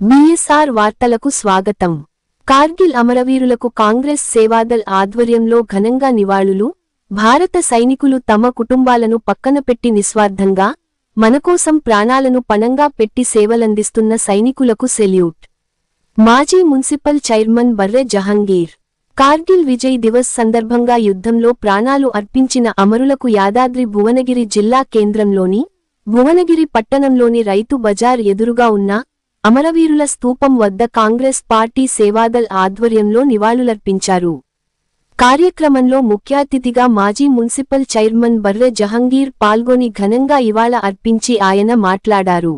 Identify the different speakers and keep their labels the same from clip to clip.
Speaker 1: BSR వార్తలకు స్వాగతం. కార్గిల్ అమరవీరులకు కాంగ్రెస్ సేవాదల్ ఆధ్వర్యంలో ఘనంగా నివాళులు భారత సైనికులు తమ కుటుంబాలను పక్కనపెట్టి నిస్వార్థంగా మనకోసం ప్రాణాలను పణంగా పెట్టి సేవలందిస్తున్న సైనికులకు సెల్యూట్. మాజీ మున్సిపల్ చైర్మన్ బర్రె జహంగీర్. కార్గిల్ విజయ్ దివస్ సందర్భంగా యుద్ధంలో ప్రాణాలు అర్పించిన అమరులకు యాదాద్రి భువనగిరి జిల్లా కేంద్రంలోని భువనగిరి పట్టణంలోని రైతు బజార్ ఎదురుగా ఉన్న అమరవీరుల స్థూపం వద్ద కాంగ్రెస్ పార్టీ సేవాదల్ ఆధ్వర్యంలో నివాళులర్పించారు. కార్యక్రమంలో ముఖ్యాతిథిగా మాజీ మున్సిపల్ చైర్మన్ బర్రె జహంగీర్ పాల్గొని ఘనంగా ఇవాళ అర్పించి ఆయన మాట్లాడారు.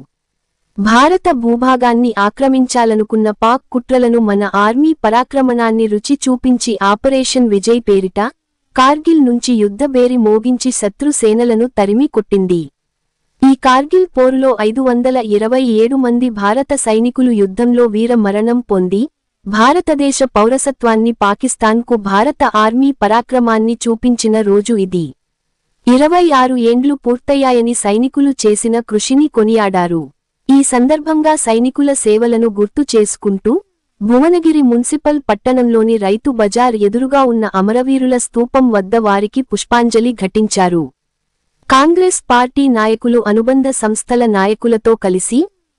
Speaker 1: భారత భూభాగాన్ని ఆక్రమించాలనుకున్న పాక్ కుట్రలను మన ఆర్మీ పరాక్రమణాన్ని రుచి చూపించి ఆపరేషన్ విజయ్ పేరిట కార్గిల్ నుంచి యుద్ధబేరి మోగించి శత్రు సేనలను తరిమి కొట్టింది. కార్గిల్ పోరులో ఐదు వందల ఇరవై ఏడు మంది భారత సైనికులు యుద్ధంలో వీర మరణం పొంది భారతదేశ పౌరసత్వాన్ని పాకిస్తాన్కు భారత ఆర్మీ పరాక్రమాన్ని చూపించిన రోజు ఇది. ఇరవై ఆరు ఏండ్లు పూర్తయ్యాయని సైనికులు చేసిన కృషిని కొనియాడారు. ఈ సందర్భంగా సైనికుల సేవలను గుర్తు చేసుకుంటూ భువనగిరి మున్సిపల్ పట్టణంలోని రైతు బజార్ ఎదురుగా ఉన్న అమరవీరుల స్తూపం వద్ద వారికి పుష్పాంజలి ఘటించారు. కాంగ్రెస్ పార్టీ నాయకులు అనుబంధ సంస్థల నాయకులతో కలిసి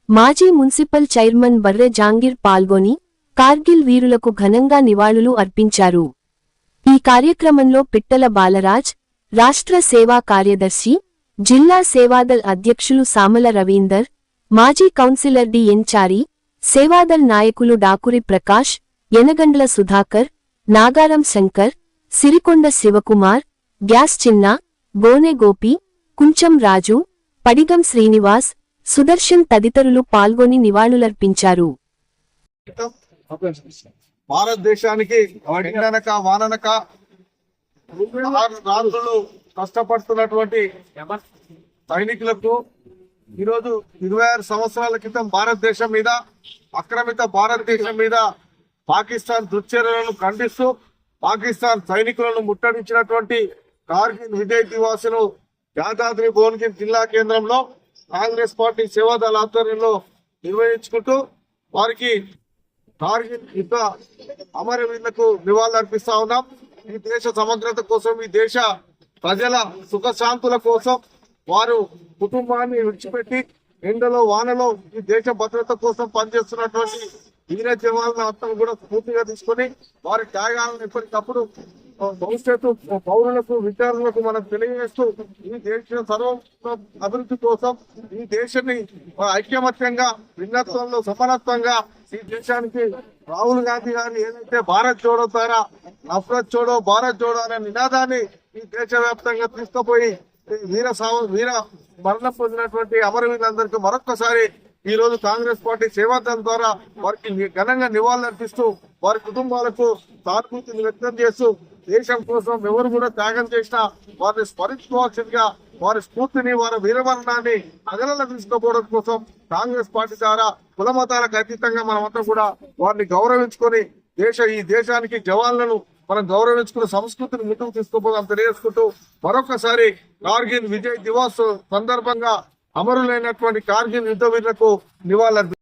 Speaker 1: మాజీ మున్సిపల్ చైర్మన్ బర్రె జాంగీర్ పాల్గొని కార్గిల్ వీరులకు ఘనంగా నివాళులు అర్పించారు. ఈ కార్యక్రమంలో పిట్టల బాలరాజ్ రాష్ట్ర సేవా కార్యదర్శి జిల్లా సేవాదల్ అధ్యక్షులు సామల రవీందర్ మాజీ కౌన్సిలర్ డి ఎన్చారి సేవాదల్ నాయకులు డాకురి ప్రకాష్ యనగండ్ల సుధాకర్ నాగారం శంకర్ సిరికొండ శివకుమార్ గ్యాస్ చిన్న గోనెగోపి కుంచం రాజు పడిగం శ్రీనివాస్ సుదర్శన్ తదితరులు పాల్గొని నివాళులర్పించారు.
Speaker 2: భారతదేశానికి ఎండనక వాననక ఆరు రాత్రులు కష్టపడుతున్నటువంటి సైనికులకు ఈరోజు ఇరవై ఆరు సంవత్సరాల క్రితం భారతదేశం మీద అక్రమిత భారతదేశం మీద పాకిస్తాన్ దుశ్చర్యలను ఖండిస్తూ పాకిస్తాన్ సైనికులను ముట్టడించినటువంటి కార్గిల్ విజయ్ దివాసును యాదాద్రి భువనగిరి జిల్లా కేంద్రంలో కాంగ్రెస్ పార్టీ సేవాదళ ఆధ్వర్యంలో నిర్వహించుకుంటూ వారికి కార్గిల్ యుద్ధ అమరవీరులకు నివాళులర్పిస్తా ఉన్నాం. ఈ దేశ సమగ్రత కోసం ఈ దేశ ప్రజల సుఖశాంతుల కోసం వారు కుటుంబాన్ని విడిచిపెట్టి ఎండలో వానలో ఈ దేశ భద్రత కోసం పనిచేస్తున్నటువంటి వీర జవాన్ల ఆత్మను కూడా స్ఫూర్తిగా తీసుకొని వారి త్యాగాలను ఎప్పటికప్పుడు భవిష్యత్తు పౌరులకు విద్యార్థులకు మనం తెలియజేస్తూ ఈ దేశ సర్వ అభివృద్ధి కోసం ఈ దేశాన్ని ఐక్యమత్యంగా భిన్నత్వంలో సమానత్వంగా ఈ దేశానికి రాహుల్ గాంధీ గారిని ఏదైతే భారత్ జోడో ద్వారా నఫరత్ జోడో భారత్ జోడో అనే నినాదాన్ని ఈ దేశవ్యాప్తంగా తీసుకుపోయి వీర సావ వీర మరణం పొందినటువంటి అమరవీరులందరికీ మరొక్కసారి ఈ రోజు కాంగ్రెస్ పార్టీ సేవాదం ద్వారా వారికి ఘనంగా నివాళులర్పిస్తూ వారి కుటుంబాలకు సానుభూతిని వ్యక్తం చేస్తూ దేశం కోసం ఎవరు కూడా త్యాగం చేసినా వారిని స్మరించుకోవాల్సిందిగా వారి స్ఫూర్తిని వారి వీరమరణాన్ని అగలలో తీసుకోపోవడం కోసం కాంగ్రెస్ పార్టీ ద్వారా కుల మతాలకు అతీతంగా మనమంతా కూడా వారిని గౌరవించుకొని దేశ ఈ దేశానికి జవాన్లను మనం గౌరవించుకున్న సంస్కృతిని ముందుకు తీసుకుపోదాం తెలియజేసుకుంటూ మరొకసారి కార్గిల్ విజయ్ దివాస్ సందర్భంగా అమరులైనటువంటి కార్గిల్ యుద్ధ వీరులకు నివాళులు